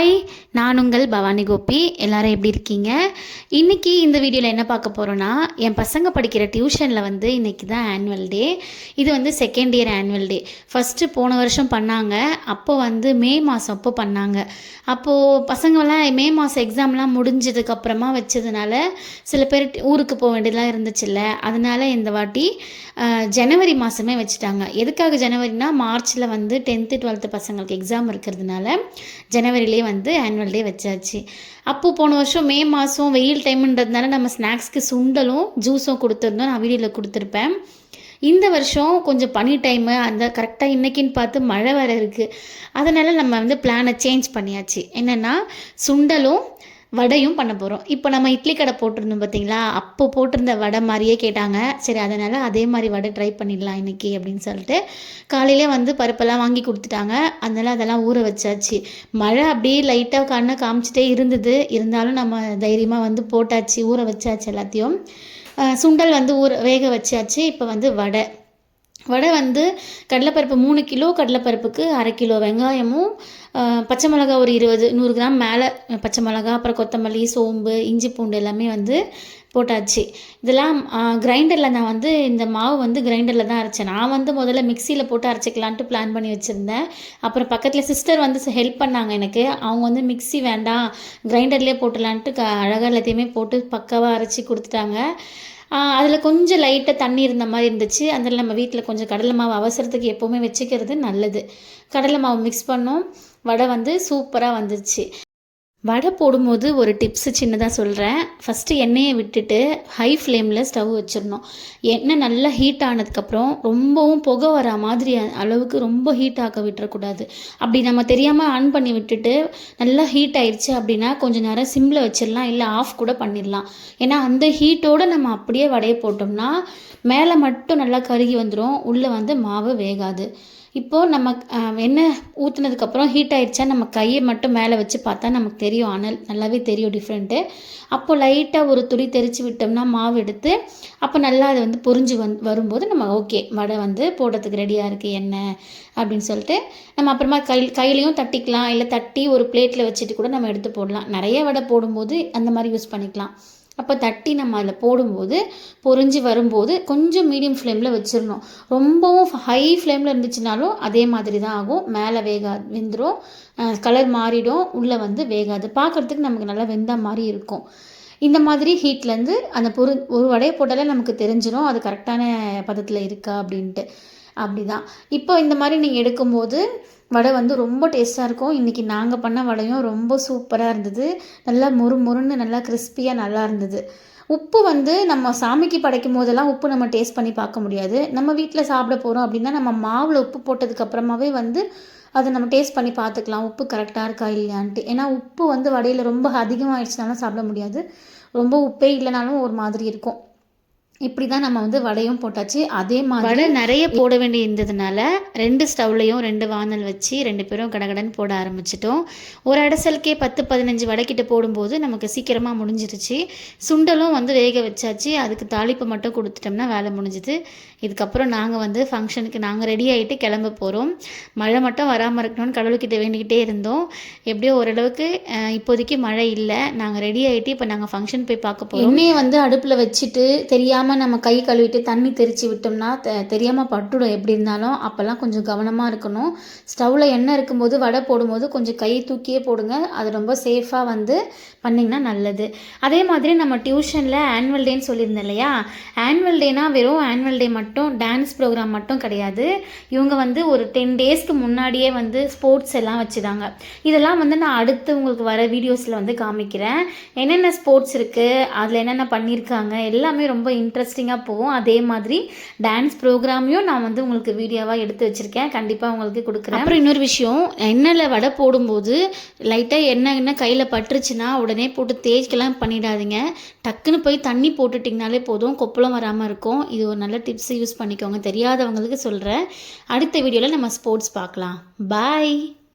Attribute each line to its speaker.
Speaker 1: Bye. நான் உங்கள் பவானி கோபி. எல்லாரும் எப்படி இருக்கீங்க? இன்றைக்கி இந்த வீடியோவில் என்ன பார்க்க போகிறோன்னா என் பசங்க படிக்கிற டியூஷனில் வந்து இன்றைக்கி தான் ஆனுவல் டே இது வந்து second year annual day first போன வருஷம் பண்ணாங்க. அப்போ வந்து மே மாதம் அப்போ பண்ணாங்க. அப்போது பசங்களாம் மே மாதம் எக்ஸாம்லாம் முடிஞ்சதுக்கப்புறமா வச்சதுனால சில பேர் ஊருக்கு போக வேண்டியதெல்லாம் இருந்துச்சுல்ல. அதனால் இந்த வாட்டி ஜனவரி மாதமே வச்சுட்டாங்க. எதுக்காக ஜனவரினா மார்ச்சில் வந்து டென்த்து டுவெல்த்து பசங்களுக்கு எக்ஸாம் இருக்கிறதுனால ஜனவரிலே வந்து ஆனுவல் டே வச்சாச்சு. அப்போது போன வருஷம் மே மாதம் வெயில் டைம்ன்றதுனால நம்ம ஸ்நாக்ஸ்க்கு சுண்டலும் ஜூஸும் கொடுத்துருந்தோம். நான் வீடியோவில் கொடுத்துருப்பேன். இந்த வருஷம் கொஞ்சம் பனி டைமு அந்த கரெக்டாக இன்றைக்கின்னு பார்த்து மழை வர இருக்குது அதனால் நம்ம வந்து பிளானை சேஞ்ச் பண்ணியாச்சு. என்னென்னா சுண்டலும் வடையும் பண்ண போகிறோம் இப்போ நம்ம இட்லி கடை போட்டிருந்தோம் பார்த்தீங்களா அப்போ போட்டிருந்த வடை மாதிரியே கேட்டாங்க. சரி அதனால் அதே மாதிரி வடை ட்ரை பண்ணிடலாம் இன்றைக்கி அப்படின்னு சொல்லிட்டு காலையிலே வந்து பருப்பெல்லாம் வாங்கி கொடுத்துட்டாங்க. அதனால் அதெல்லாம் ஊற வச்சாச்சு. மழை அப்படியே லைட்டாக கண்ணை காமிச்சிட்டே இருந்தது. இருந்தாலும் நம்ம தைரியமாக வந்து போட்டாச்சு ஊற வச்சாச்சு எல்லாத்தையும். சுண்டல் வந்து ஊற வேக வச்சாச்சு. இப்போ வந்து வடை. வடை வந்து கடலைப்பருப்பு மூணு கிலோ கடலைப்பருப்புக்கு அரை கிலோ. வெங்காயமும் பச்சை மிளகா ஒரு இருபது நூறு கிராம் மேலே பச்சை மிளகா அப்புறம் கொத்தமல்லி சோம்பு இஞ்சி பூண்டு எல்லாமே வந்து போட்டாச்சு. இதெல்லாம் கிரைண்டரில் நான் வந்து இந்த மாவு வந்து கிரைண்டரில் தான் அரைச்சேன். நான் வந்து முதல்ல மிக்சியில் போட்டு அரைச்சிக்கலான்ட்டு பிளான் பண்ணி வச்சுருந்தேன். அப்புறம் பக்கத்தில் சிஸ்டர் வந்து ஹெல்ப் பண்ணாங்க எனக்கு. அவங்க வந்து மிக்ஸி வேண்டாம் கிரைண்டர்லேயே போட்டுலான்ட்டு க அழகாக எல்லாத்தையுமே போட்டு பக்காவாக அரைச்சி கொடுத்துட்டாங்க. அதில் கொஞ்சம் லைட்டாக தண்ணி இருந்த மாதிரி இருந்துச்சு. அதில் நம்ம வீட்டில் கொஞ்சம் கடலை மாவு அவசரத்துக்கு எப்போவுமே வச்சுக்கிறது நல்லது. கடலை மாவு மிக்ஸ் பண்ணோம். வடை வந்து சூப்பராக வந்துச்சு வடை போடும்போது ஒரு டிப்ஸு சின்னதாக சொல்கிறேன் ஃபஸ்ட்டு எண்ணெயை விட்டுட்டு ஹை ஃப்ளேமில் ஸ்டவ் வச்சிடணும். எண்ணெய் நல்லா ஹீட் ஆனதுக்கப்புறம் ரொம்பவும் புகை வர மாதிரி அளவுக்கு ரொம்ப ஹீட் ஆக்க விட்டுறக்கூடாது. அப்படி நம்ம தெரியாமல் ஆன் பண்ணி விட்டுட்டு நல்லா ஹீட் ஆயிடுச்சு அப்படின்னா கொஞ்சம் நேரம் சிம்மில் வச்சிடலாம் இல்லை ஆஃப் கூட பண்ணிடலாம். ஏன்னா அந்த ஹீட்டோடு நம்ம அப்படியே வடையை போட்டோம்னா மேலே மட்டும் நல்லா கருகி வந்துடும் உள்ளே வந்து மாவு வேகாது. இப்போது நம்ம என்ன எண்ணெய் ஊற்றுனதுக்கப்புறம் ஹீட் ஆயிடுச்சா நம்ம கையை மட்டும் மேலே வச்சு பார்த்தா நமக்கு தெரியும். அனல் நல்லாவே தெரியும் டிஃப்ரெண்ட்டு அப்போ லைட்டாக ஒரு துளி தெரிச்சு விட்டோம்னா மாவு எடுத்து அப்போ நல்லா அது வந்து பொறிஞ்சு வந் வரும்போது நம்ம ஓகே வடை வந்து போடுறதுக்கு ரெடியாக இருக்குது எண்ணெய் அப்படின்னு சொல்லிட்டு நம்ம அப்புறமா கை கையிலையும் தட்டிக்கலாம். இல்லை தட்டி ஒரு பிளேட்டில் வச்சுட்டு கூட நம்ம எடுத்து போடலாம். நிறைய வடை போடும்போது அந்த மாதிரி யூஸ் பண்ணிக்கலாம். அப்போ தட்டி நம்ம அதில் போடும்போது பொரிஞ்சு வரும்போது கொஞ்சம் மீடியம் ஃப்ளேமில் வச்சிடணும் ரொம்பவும் ஹை ஃப்ளேமில் இருந்துச்சுனாலும் அதே மாதிரி தான் ஆகும். மேலே வேகா வெந்துடும் கலர் மாறிடும். உள்ளே வந்து வேகாது. பார்க்குறதுக்கு நமக்கு நல்லா வெந்த மாதிரி இருக்கும். இந்த மாதிரி ஹீட்லேருந்து அந்த பொரு ஒரு வடையை போட்டாலே நமக்கு தெரிஞ்சிடும் அது கரெக்டான பதத்தில் இருக்கா அப்படின்ட்டு. அப்படி தான் இப்போ இந்த மாதிரி நீங்கள் எடுக்கும்போது வடை வந்து ரொம்ப டேஸ்ட்டாக இருக்கும். இன்றைக்கி நாங்கள் பண்ண வடையும் ரொம்ப சூப்பராக இருந்தது. நல்லா மொறு மொறுன்னு நல்லா கிறிஸ்பியாக நல்லா இருந்தது. உப்பு வந்து நம்ம சாமிக்கு படைக்கும் போதெல்லாம் உப்பு நம்ம டேஸ்ட் பண்ணி பார்க்க முடியாது. நம்ம வீட்டில் சாப்பிட போகிறோம் அப்படின்னா நம்ம மாவில் உப்பு போட்டதுக்கு அப்புறமாவே வந்து அதை நம்ம டேஸ்ட் பண்ணி பார்த்துக்கலாம். உப்பு கரெக்டாக இருக்கா இல்லையான்ட்டு. ஏன்னா உப்பு வந்து வடையில் ரொம்ப அதிகமாகிடுச்சுனாலும் சாப்பிட முடியாது. ரொம்ப உப்பே இல்லைனாலும் ஒரு மாதிரி இருக்கும். இப்படி தான் நம்ம வந்து வடையும் போட்டாச்சு. அதே மாதிரி வடை நிறைய போட வேண்டி இருந்ததுனால ரெண்டு ஸ்டவ்லையும் ரெண்டு வானல் வச்சு ரெண்டு பேரும் கடகடன்னு போட ஆரம்பிச்சிட்டோம். ஒரு அடசலுக்கே பத்து பதினஞ்சு வடைக்கிட்ட போடும்போது நமக்கு சீக்கிரமாக முடிஞ்சிருச்சு. சுண்டலும் வந்து வேக வச்சாச்சு. அதுக்கு தாளிப்பு மட்டும் கொடுத்துட்டோம்னா வேலை முடிஞ்சுது. இதுக்கப்புறம் நாங்கள் வந்து ஃபங்க்ஷனுக்கு நாங்கள் ரெடி ஆகிட்டு கிளம்ப போகிறோம் மழை மட்டும் வராமல் இருக்கணும்னு கடவுள்கிட்ட வேண்டிக்கிட்டே இருந்தோம். எப்படியோ ஓரளவுக்கு இப்போதைக்கு மழை இல்லை. நாங்கள் ரெடி ஆகிட்டு இப்போ நாங்கள் ஃபங்க்ஷன் போய் பார்க்க போகிறோம் எண்ணெயை வந்து அடுப்பில் வச்சுட்டு தெரியாமல் நம்ம கை கழுவிட்டு தண்ணி தெரித்து விட்டோம்னா தெ- தெரியாமல் பட்டுடும் எப்படி இருந்தாலும். அப்போல்லாம் கொஞ்சம் கவனமாக இருக்கணும். ஸ்டவ்வில் எண்ணெய் இருக்கும்போது வடை போடும்போது கொஞ்சம் கை தூக்கியே போடுங்க. அது ரொம்ப சேஃபாக வந்து பண்ணிங்கன்னா நல்லது. அதே மாதிரி நம்ம டியூஷனில் ஆனுவல் டேன்னு சொல்லியிருந்தேன் இல்லையா? ஆனுவல் டேனா வெறும் ஆனுவல் டே மட்டும் டான்ஸ் ப்ரோக்ராம் மட்டும் கிடையாது. இவங்க வந்து ஒரு டென் டேஸ்க்கு முன்னாடியே வந்து ஸ்போர்ட்ஸ் எல்லாம் வச்சுதாங்க. இதெல்லாம் வந்து நான் அடுத்து உங்களுக்கு வர வீடியோஸில் வந்து காமிக்கிறேன். என்னென்ன ஸ்போர்ட்ஸ் இருக்குது அதில் என்னென்ன பண்ணியிருக்காங்க? எல்லாமே ரொம்ப இன்ட்ரெஸ்ட் இன்ட்ரெஸ்டிங்காக போகும். அதே மாதிரி டான்ஸ் ப்ரோக்ராமையும் நான் வந்து உங்களுக்கு வீடியோவாக எடுத்து வச்சுருக்கேன். கண்டிப்பாக உங்களுக்கு கொடுக்குறேன். அப்புறம் இன்னொரு விஷயம் எண்ணெயில் வடை போடும்போது லைட்டாக எண்ணெய் என்ன கையில் பட்டுருச்சுன்னா உடனே போட்டு தேய்க்கலாம் பண்ணிடாதீங்க. டக்குன்னு போய் தண்ணி போட்டுட்டிங்கனாலே போதும். கொப்பளம் வராமல் இருக்கும். இது ஒரு நல்ல டிப்ஸ் யூஸ் பண்ணிக்கோங்க. தெரியாதவங்களுக்கு சொல்கிறேன் அடுத்த வீடியோவில் நம்ம ஸ்போர்ட்ஸ் பார்க்கலாம். பாய்